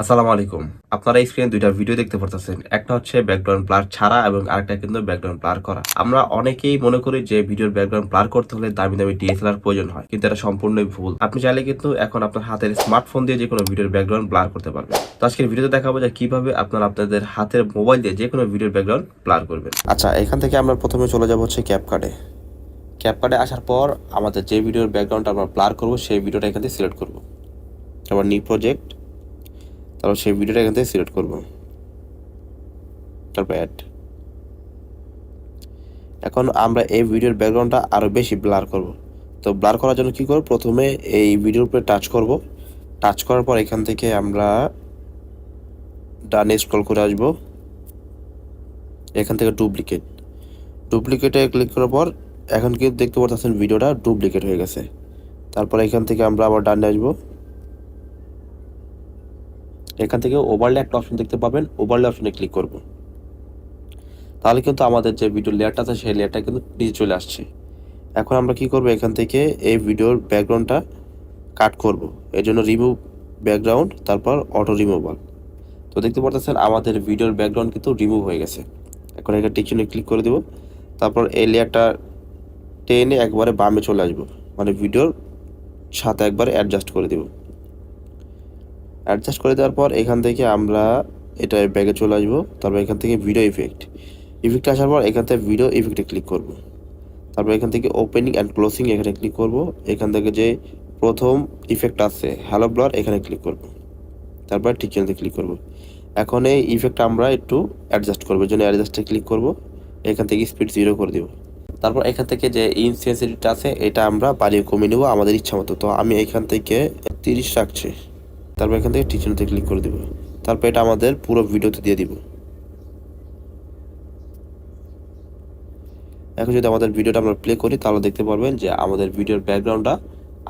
আসসালামু আলাইকুম। আপনারা এই স্ক্রিনে দুইটা ভিডিও দেখতে পারতেছেন। একটা হচ্ছে ব্যাকগ্রাউন্ড ব্লার ছাড়া এবং আরেকটা কিন্তু ব্যাকগ্রাউন্ড ব্লার করা। আমরা অনেকেই মনে করি যে ভিডিওর ব্যাকগ্রাউন্ড ব্লার করতে হলে দামি দামি ডিএসএলআর প্রয়োজন হয়, কিন্তু এটা সম্পূর্ণই ভুল। আপনি চাইলে কিন্তু এখন আপনার হাতের স্মার্টফোন দিয়ে যে কোনো ভিডিওর ব্যাকগ্রাউন্ড ব্লার করতে পারবেন। তো আজকের ভিডিওতে দেখাবো যে কীভাবে আপনারা আপনাদের হাতের মোবাইল দিয়ে যে কোনো ভিডিওর ব্যাকগ্রাউন্ড ব্লার করবেন। আচ্ছা এখান থেকে আমরা প্রথমে চলে যাব হচ্ছে ক্যাপকার্ডে ক্যাপকার্ডে আসার পর আমাদের যে ভিডিওর ব্যাকগ্রাউন্ড আমরা ব্লার করব, সেই ভিডিওটা এখান থেকে সিলেক্ট করব। তারপর নিউ প্রজেক্ট তারপর সেই ভিডিওটা এখান থেকে সিলেক্ট করব। তারপর অ্যাড এখন আমরা এই ভিডিওর ব্যাকগ্রাউন্ডটা আরও বেশি ব্লার করব। তো ব্লার করার জন্য কি করব? প্রথমে এই ভিডিওর উপরে টাচ করব। টাচ করার পর এখান থেকে আমরা ডানে স্ক্রল করে আসব। এখান থেকে ডুপ্লিকেট ডুপ্লিকেটে ক্লিক করার পর এখন কিন্তু দেখতে পাচ্ছেন ভিডিওটা ডুপ্লিকেট হয়ে গেছে। তারপর এখান থেকে আমরা আবার ডানে আসব। এখান থেকে ওভারলে একটা অপশন দেখতে পাবেন ওভারলে অপশনে ক্লিক করব। তাহলে কিন্তু আমাদের যে ভিডিও লেয়ারটা আছে, সেই লেয়ারটা কিন্তু নিচে চলে আসছে। এখন আমরা কি করব? এখান থেকে এই ভিডিওর ব্যাকগ্রাউন্ডটা কাট করব। এর জন্য রিমুভ ব্যাকগ্রাউন্ড তারপর অটো রিমুভাল তো দেখতে পাচ্ছেন আমাদের ভিডিওর ব্যাকগ্রাউন্ড কিন্তু রিমুভ হয়ে গেছে। এখন এখানে টিকচিনে ক্লিক করে দেব। তারপর এই লেয়ারটা টেনে একবারে বামে চলে আসব। মানে ভিডিওর সাথে একবারে অ্যাডজাস্ট করে দেবো। অ্যাডজাস্ট করে দেওয়ার পর এখান থেকে আমরা এটা ব্যাগে চলে আসব। তারপর এখান থেকে ভিডিও ইফেক্ট ইফেক্ট আসার পর এখান থেকে ভিডিও ইফেক্টে ক্লিক করব। তারপর এখান থেকে ওপেনিং অ্যান্ড ক্লোজিং এখানে ক্লিক করব। এখান থেকে যে প্রথম ইফেক্ট আছে হ্যালো ব্লার এখানে ক্লিক করব। তারপর ঠিক চিহ্নতে ক্লিক করব। এখন এই ইফেক্ট আমরা একটু অ্যাডজাস্ট করব জন্য অ্যাডজাস্টে ক্লিক করব। এখান থেকে স্পিড জিরো করে দিব। তারপর এখান থেকে যে ইনসেন্সিটিভিটা আছে, এটা আমরা বাড়িয়ে কমিয়ে নেব আমাদের ইচ্ছা মতো তো আমি এখান থেকে তিরিশ রাখছি। তারপর এখান থেকে টিচারতে ক্লিক করে দিব। তারপর এটা আমাদের পুরো ভিডিওতে দিয়ে দিব। এখন যদি আমাদের ভিডিওটা আমরা প্লে করি, তাহলে দেখতে পারবেন যে আমাদের ভিডিওর ব্যাকগ্রাউন্ডটা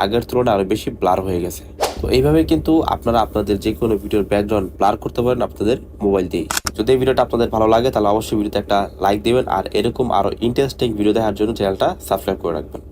আগের তুলনায় আরও বেশি ব্লার হয়ে গেছে। তো এইভাবে কিন্তু আপনারা আপনাদের যে কোনো ভিডিওর ব্যাকগ্রাউন্ড ব্লার করতে পারেন আপনাদের মোবাইল দিয়ে যদি এই ভিডিওটা আপনাদের ভালো লাগে, তাহলে অবশ্যই ভিডিওতে একটা লাইক দিবেন। আর এরকম আরও ইন্টারেস্টিং ভিডিও দেখার জন্য চ্যানেলটা সাবস্ক্রাইব করে রাখবেন।